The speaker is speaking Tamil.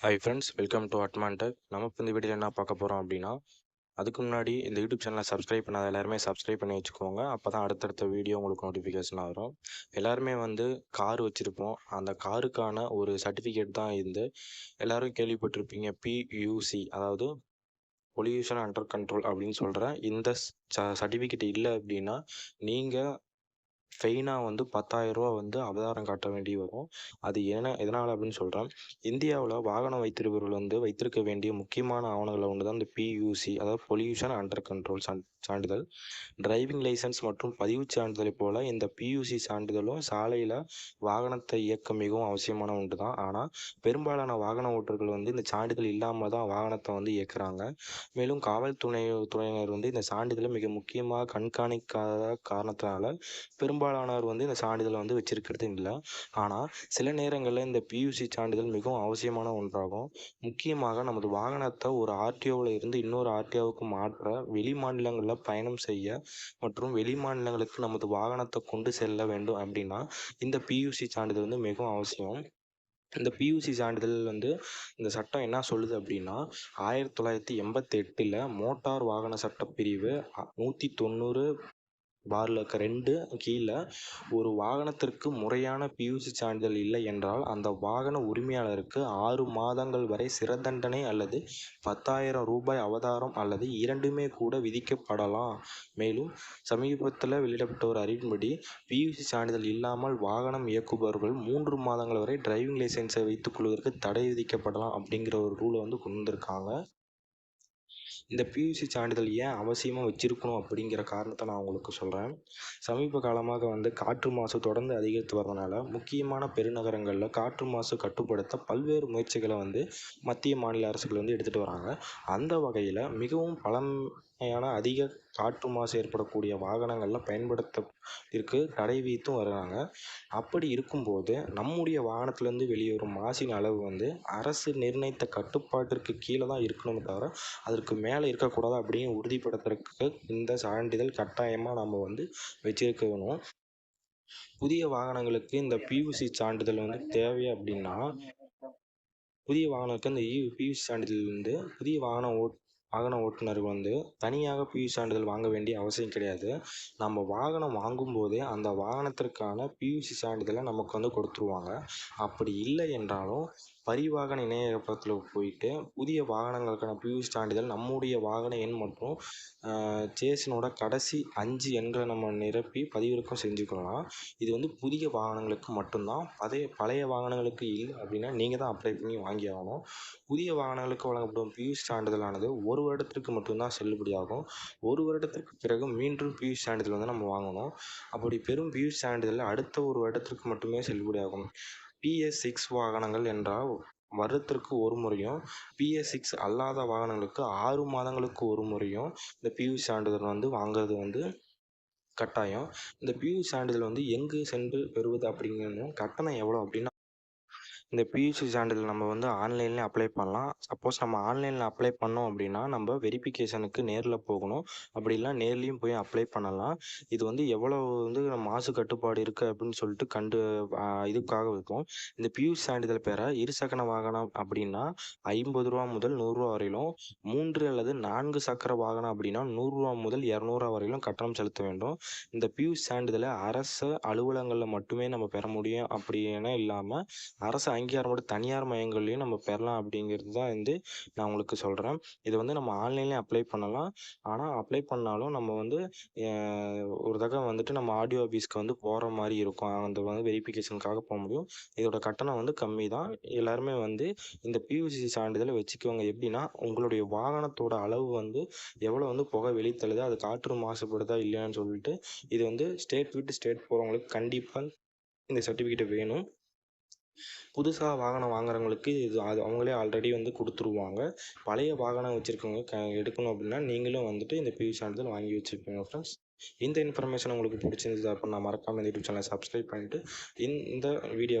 Hi friends welcome to Admantech நம்ம இப்போ இந்த வீடியோவில் என்ன பார்க்க போகிறோம் அப்படின்னா அதுக்கு முன்னாடி இந்த யூடியூப் சேனலை சப்ஸ்கிரைப் பண்ணாத எல்லாருமே சப்ஸ்கிரைப் பண்ணி வச்சுக்கோங்க. அப்போ தான் அடுத்தடுத்த வீடியோ உங்களுக்கு நோட்டிஃபிகேஷன் வரும். எல்லாருமே வந்து கார் வச்சுருப்போம். அந்த காருக்கான ஒரு சர்டிஃபிகேட் தான் இருந்து எல்லோரும் கேள்விப்பட்டிருப்பீங்க பியூசி அதாவது பொல்யூஷன் அண்டர் கண்ட்ரோல் அப்படின்னு சொல்கிற இந்த சர்டிஃபிகேட் இல்லை அப்படின்னா நீங்கள் ஃபெயினாக வந்து பத்தாயிரரூவா வந்து அபதாரம் காட்ட வேண்டி வரும். அது ஏன்னா எதனால் அப்படின்னு சொல்கிறேன் இந்தியாவில் வாகனம் வைத்திருப்பவர்கள் வந்து வைத்திருக்க வேண்டிய முக்கியமான ஆவணங்களில் ஒன்று தான் இந்த பியூசி அதாவது பொல்யூஷன் அண்டர் கண்ட்ரோல் சான் சான்றிதழ். டிரைவிங் லைசன்ஸ் மற்றும் பதிவுச் சான்றிதழை போல் இந்த பியூசி சான்றிதழும் சாலையில் வாகனத்தை இயக்க மிகவும் அவசியமான ஒன்று தான் ஆனால் பெரும்பாலான வாகன ஓட்டர்கள் வந்து இந்த சான்றிதழ் இல்லாமல் தான் வாகனத்தை வந்து இயக்குறாங்க. மேலும் காவல்துறை துறையினர் வந்து இந்த சான்றிதழை மிக முக்கியமாக கண்காணிக்காத காரணத்தினால பெரும்பாலானவர் வந்து இந்த சான்றிதழை வந்து வச்சிருக்கிறது இல்லை. ஆனால் சில நேரங்களில் இந்த பியூசி சான்றிதழ் மிகவும் அவசியமான ஒன்றாகும். முக்கியமாக நமது வாகனத்தை ஒரு ஆர்டிஓவில் இருந்து இன்னொரு ஆர்டிஓவுக்கு மாற்ற வெளி மாநிலங்களில் பயணம் செய்ய மற்றும் வெளி மாநிலங்களுக்கு நமது வாகனத்தை கொண்டு செல்ல வேண்டும் அப்படின்னா இந்த பியூசி சான்றிதழ் வந்து மிகவும் அவசியம். இந்த பியூசி சான்றிதழ் வந்து இந்த சட்டம் என்ன சொல்லுது அப்படின்னா ஆயிரத்தி தொள்ளாயிரத்தி எண்பத்தி எட்டில் மோட்டார் வாகன சட்டப்பிரிவு நூற்றி தொண்ணூறு பாரில் இருக்க ரெண்டு கீழே ஒரு வாகனத்திற்கு முறையான பியூசி சான்றிதழ் இல்லை என்றால் அந்த வாகன உரிமையாளருக்கு ஆறு மாதங்கள் வரை சிறை தண்டனை அல்லது பத்தாயிரம் ரூபாய் அவதாரம் அல்லது இரண்டுமே கூட விதிக்கப்படலாம். மேலும் சமீபத்தில் வெளியிடப்பட்ட ஒரு அறிவின்படி பியூசி சான்றிதழ் இல்லாமல் வாகனம் இயக்குபவர்கள் மூன்று மாதங்கள் வரை டிரைவிங் லைசன்ஸை வைத்துக் கொள்வதற்கு தடை விதிக்கப்படலாம் அப்படிங்கிற ஒரு ரூலை வந்து கொண்டு வந்திருக்காங்க. இந்த பியூசி சான்றிதழ் ஏன் அவசியமாக வச்சுருக்கணும் அப்படிங்கிற காரணத்தை நான் உங்களுக்கு சொல்கிறேன் சமீப காலமாக வந்து காற்று மாசு தொடர்ந்து அதிகரித்து வரதுனால முக்கியமான பெருநகரங்களில் காற்று மாசு கட்டுப்படுத்த பல்வேறு முயற்சிகளை வந்து மத்திய மாநில அரசுகள் வந்து எடுத்துகிட்டு வராங்க. அந்த வகையில் மிகவும் ஏன்னா அதிக காற்று மாசு ஏற்படக்கூடிய வாகனங்களில் பயன்படுத்த இருக்கு தடை விதித்தும் வருகிறாங்க. அப்படி இருக்கும்போது நம்முடைய வாகனத்திலேருந்து வெளியேறும் மாசின் அளவு வந்து அரசு நிர்ணயித்த கட்டுப்பாட்டிற்கு கீழே தான் இருக்கணுமே தவிர அதற்கு மேலே இருக்கக்கூடாது அப்படின்னு உறுதிப்படுத்துறதுக்கு இந்த சான்றிதழ் கட்டாயமாக நம்ம வந்து வச்சிருக்கணும். புதிய வாகனங்களுக்கு இந்த பியூசி சான்றிதழ் வந்து தேவை அப்படின்னா புதிய வாகனத்துக்கு இந்த பியூசி சான்றிதழ் வந்து புதிய வாகனம் ஓட் வாகன ஓட்டுநருக்கு வந்து தனியாக பியூ சான்றிதழ் வாங்க வேண்டிய அவசியம் கிடையாது. நம்ம வாகனம் வாங்கும்போதே அந்த வாகனத்திற்கான பியூசி சான்றிதழை நமக்கு வந்து கொடுத்துருவாங்க. அப்படி இல்லை என்றாலும் பரிவாகன இணையதளத்தில் போயிட்டு புதிய வாகனங்களுக்கான பியூசி சான்றிதழ் நம்முடைய வாகன எண் மற்றும் சேஸினோட கடைசி அஞ்சு எண்களை நம்ம நிரப்பி பதிவிறக்கம் செஞ்சுக்கலாம். இது வந்து புதிய வாகனங்களுக்கு மட்டும்தான். அதே பழைய வாகனங்களுக்கு இல்லை அப்படின்னா நீங்கள் தான் அப்ளை பண்ணி வாங்கி ஆகணும் புதிய வாகனங்களுக்கு வழங்கப்படும் பியூசி சான்றிதழானது ஒரு வருடத்திற்கு மட்டும்தான் செல்லுபடியாகும் ஒரு வருடத்திற்கு பிறகு மீண்டும் பியூசி சான்றிதழ் வந்து நம்ம வாங்கணும். அப்படி பெரும் பியூசி சான்றிதழ் அடுத்த ஒரு வருடத்திற்கு மட்டுமே செல்லுபடியாகும் பிஎஸ் சிக்ஸ் வாகனங்கள் என்றால் வருடத்திற்கு ஒரு முறையும் பிஎஸ் சிக்ஸ் அல்லாத வாகனங்களுக்கு ஆறு மாதங்களுக்கு ஒரு முறையும் இந்த பியூ சான்றிதழ் வந்து வாங்குறது வந்து கட்டாயம். இந்த பியூ சான்றிதழ் வந்து எங்கு சென்று பெறுவது அப்படிங்கிறதும் கட்டணம் எவ்வளோ அப்படின்னா இந்த பியூசி சான்றிதழ் நம்ம வந்து ஆன்லைன்லேயே அப்ளை பண்ணலாம். சப்போஸ் நம்ம ஆன்லைனில் அப்ளை பண்ணோம் அப்படின்னா நம்ம வெரிஃபிகேஷனுக்கு நேரில் போகணும். அப்படிலாம் நேர்லேயும் போய் அப்ளை பண்ணலாம். இது வந்து எவ்வளோ வந்து மாசு கட்டுப்பாடு இருக்குது அப்படின்னு சொல்லிட்டு கண்டு இதுக்காக இருக்கும். இந்த பியூசி சான்றிதழ் பெற இருசக்கர வாகனம் அப்படின்னா ஐம்பது ரூபா முதல் நூறுரூவா வரையிலும் மூன்று அல்லது நான்கு சக்கர வாகனம் அப்படின்னா நூறுரூவா முதல் இரநூறுவா வரையிலும் கட்டணம் செலுத்த வேண்டும். இந்த பியூசி சான்றிதழை அரசு அலுவலகங்களில் மட்டுமே நம்ம பெற முடியும் அப்படின்னு இல்லாமல் அரசு அங்கீகாரப்பட்ட தனியார் மையங்கள்லையும் நம்ம பெறலாம் அப்படிங்கிறது தான் வந்து நான் உங்களுக்கு சொல்கிறேன் இது வந்து நம்ம ஆன்லைன்லேயும் அப்ளை பண்ணலாம். ஆனால் அப்ளை பண்ணாலும் நம்ம வந்து ஒரு தடவை வந்துட்டு நம்ம ஆடியோ ஆஃபீஸ்க்கு வந்து போகிற மாதிரி இருக்கும். அந்த வந்து வெரிஃபிகேஷனுக்காக போக முடியும். இதோட கட்டணம் வந்து கம்மி தான். எல்லாருமே வந்து இந்த பியூசி சான்றிதழை வச்சுக்கோங்க எப்படின்னா உங்களுடைய வாகனத்தோட அளவு வந்து எவ்வளோ வந்து புகை வெளித்தள்ளுது அது காற்று மாசுபடுதா இல்லையான்னு சொல்லிட்டு இது வந்து ஸ்டேட் விட்டு ஸ்டேட் போகிறவங்களுக்கு கண்டிப்பாக இந்த சர்டிஃபிகேட் வேணும். புதுசாக வாகனம் வாங்குறவங்களுக்கு இது அது அவங்களே ஆல்ரெடி வந்து கொடுத்துருவாங்க. பழைய வாகனம் வச்சுருக்கவங்க க எடுக்கணும் அப்படின்னா நீங்களும் வந்துட்டு இந்த பியூ சான்றிதழ் வாங்கி வச்சுருப்பீங்க ஃப்ரெண்ட்ஸ் இந்த இன்ஃபர்மேஷன் உங்களுக்கு பிடிச்சிருந்தது அப்படின்னா மறக்காமல் இந்த யூடியூப் சேனலை சப்ஸ்கிரைப் பண்ணிவிட்டு இந்த வீடியோவை